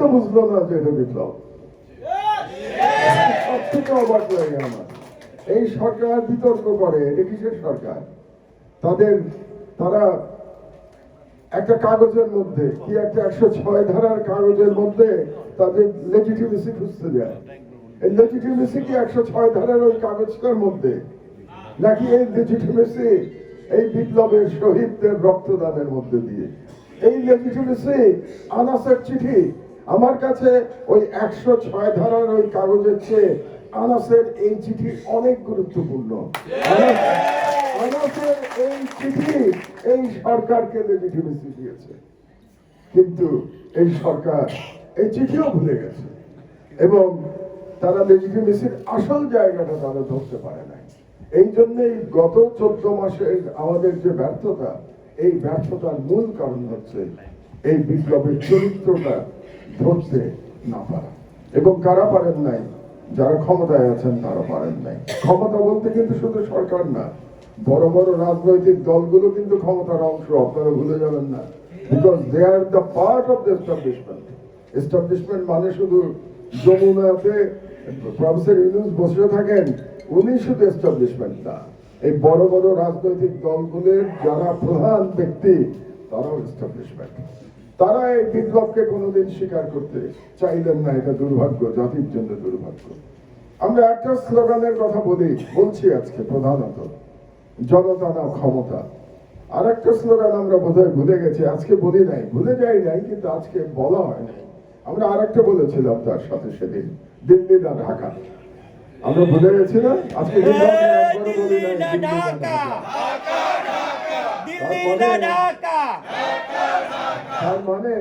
তো বুঝলো না যে এটা বিপ্লব। সব থেকে অবাক লাগে আমার। এই সরকার বিতর্ক করে, এটা কিসের সরকার? তাদের, তারা একটা কাগজের মধ্যে, কি একটা একশো ছয় ধারার কাগজের মধ্যে তাদের লেজিটিমেসি খুঁজতে যায়। এই লেজিটিমেসি কি একশো ছয় ধারার ওই কাগজটার মধ্যে? নাকি এই লেজিটিমেসি এই বিপ্লবের শহীদদের রক্তদানের মধ্যে দিয়ে? এই লেজিটিমেসি আনাসের চিঠি আমার কাছে ওই একশো ছয় ধারার ওই কাগজের চেয়ে আনাসের এই চিঠি অনেক গুরুত্বপূর্ণ। আনাস- আনাসের এই চিঠি এই সরকারকে লেজিটিমেসি দিয়েছে। কিন্তু এই সরকার এই চিঠিও ভুলে গেছে। এবং তারা লেজিটিমেসির আসল জায়গাটা তারা ধরতে পারে নাই। এই জন্যই গত চোদ্দ মাসের আমাদের যে ব্যর্থতা, এই ব্যর্থতার মূল কারণ হচ্ছে এই বিপ্লবের চরিত্রটা ধরতে না পারা। এবং কারা পারেন নাই, যারা ক্ষমতায় আছেন তারা পারেন নাই। ক্ষমতা বলতে কিন্তু শুধু সরকার না, বড় বড় রাজনৈতিক দলগুলো কিন্তু ক্ষমতার অংশ, আপনারা ভুলে যাবেন না। Because they are the part of the establishment establishment মানে শুধু যমুনাতে প্রফেসর ইউনুস বসে থাকেন, উনি শুধু এস্টাবলিশমেন্ট না। এই বড় বড় রাজনৈতিক দলগুলোর যারা প্রধান ব্যক্তি, তারাও এস্টাবলিশমেন্ট তারা এই বিপ্লবকে কোনোদিন স্বীকার করতে চাইলেন না এটা দুর্ভাগ্য জাতির জন্য দুর্ভাগ্য। আমরা একটা স্লোগানের কথা বলি বলছি আজকে প্রধানত জনতা না ক্ষমতা। আর একটা স্লোগান আমরা বোধহয় ভুলে গেছি আজকে বলি নাই ভুলে যাই নাই কিন্তু আজকে বলা হয় নাই। আমরা আর একটা বলেছিলাম তার সাথে সেদিন দিল্লি না ঢাকা। আমরা ভুলে গেছি না আজকে বলি নাই, তার মানে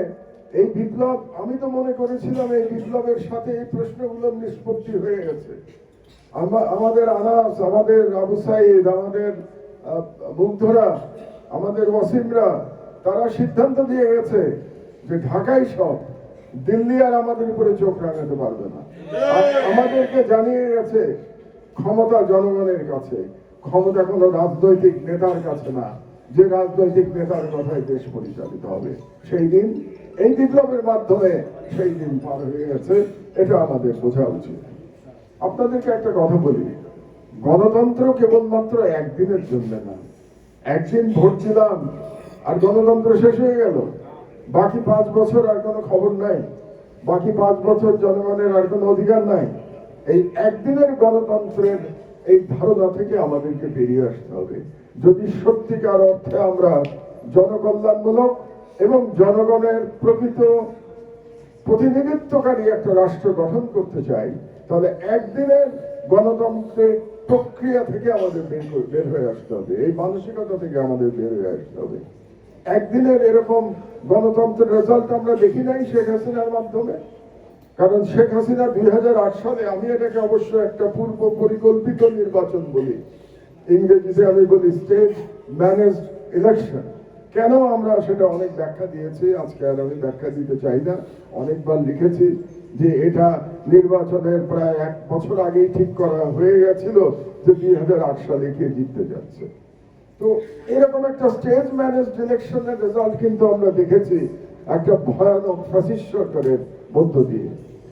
এই বিপ্লব, আমি তো মনে করেছিলাম এই বিপ্লবের সাথে এই প্রশ্নগুলোর নিষ্পত্তি হয়ে গেছে। আমাদের আনাস, আমাদের আবু সাইদ, আমাদের মুগ্ধরা, আমাদের ওয়াসিমরা, তারা সিদ্ধান্ত দিয়ে গেছে যে ঢাকাই সব, দিল্লি আর আমাদের উপরে চোখ রাঙাতে পারবে না। আমাদেরকে জানিয়ে গেছে, ক্ষমতা জনগণের কাছে, ক্ষমতা কোনো রাজনৈতিক নেতার কাছে না। যে রাজনৈতিক নেতার কথায় দেশ পরিচালিত হবে, সেই দিন এই বিপ্লবের মাধ্যমে সেই দিন পার হয়ে গেছে, এটা আমাদের বোঝা উচিত। আপনাদেরকে একটা কথা বলি, গণতন্ত্র কেবলমাত্র একদিনের জন্য না। একদিন ভোট দিলাম, আর গণতন্ত্র শেষ হয়ে গেল। বাকি পাঁচ বছর আর কোনো খবর নাই। বাকি পাঁচ বছর জনগণের আর কোনো অধিকার নাই। এই একদিনের গণতন্ত্রের এই ধারণা থেকে আমাদেরকে বেরিয়ে আসতে হবে। যদি সত্যিকার অর্থে আমরা জনকল্যাণমূলক এবং জনগণের প্রকৃত প্রতিনিধিত্বকারী একটা রাষ্ট্র গঠন করতে চাই, তাহলে একদিনের গণতন্ত্রের প্রক্রিয়া থেকে আমাদের বের হয়ে আসতে হবে। এই মানসিকতা থেকে আমাদের বের হয়ে আসতে হবে। একদিনের এরকম গণতন্ত্রের রেজাল্ট আমরা দেখি নাই শেখ হাসিনার মাধ্যমে। কারণ শেখ হাসিনা দুই হাজার আট সালে আমি এটাকে অবশ্য একটা পূর্ব পরিকল্পিত নির্বাচন বলি। ইংরেজিতে আমি বলি স্টেট ম্যানেজড ইলেকশন কেন আমরা সেটা অনেক ব্যাখ্যা দিয়েছি? আজকে আর আমি ব্যাখ্যা দিতে চাই না। অনেকবার লিখেছি যে এটা নির্বাচনের প্রায় এক বছর আগেই ঠিক করা হয়ে গেছিল যে দুই হাজার আট সালে কে জিততে যাচ্ছে। তো এরকম একটা স্টেজ ম্যানেজড ইলেকশনের রেজাল্ট কিন্তু আমরা দেখেছি। একটা ভয়ানক ফ্যাসিস্ট সরকারের মধ্য দিয়ে।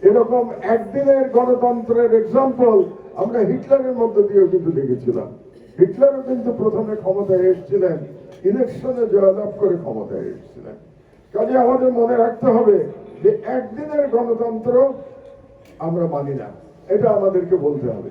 এরকম একদিনের গণতন্ত্রের এক্সাম্পল আমরা হিটলারের মধ্য দিয়েও কিন্তু দেখেছিলাম। হিটলারও কিন্তু প্রথমে ক্ষমতায় এসেছিলেন, ইলেকশনে জয়লাভ করে ক্ষমতায় এসেছিলেন। কাজে আমাদের মনে রাখতে হবে যে একদিনের গণতন্ত্র আমরা মানি না। এটা আমাদেরকে বলতে হবে।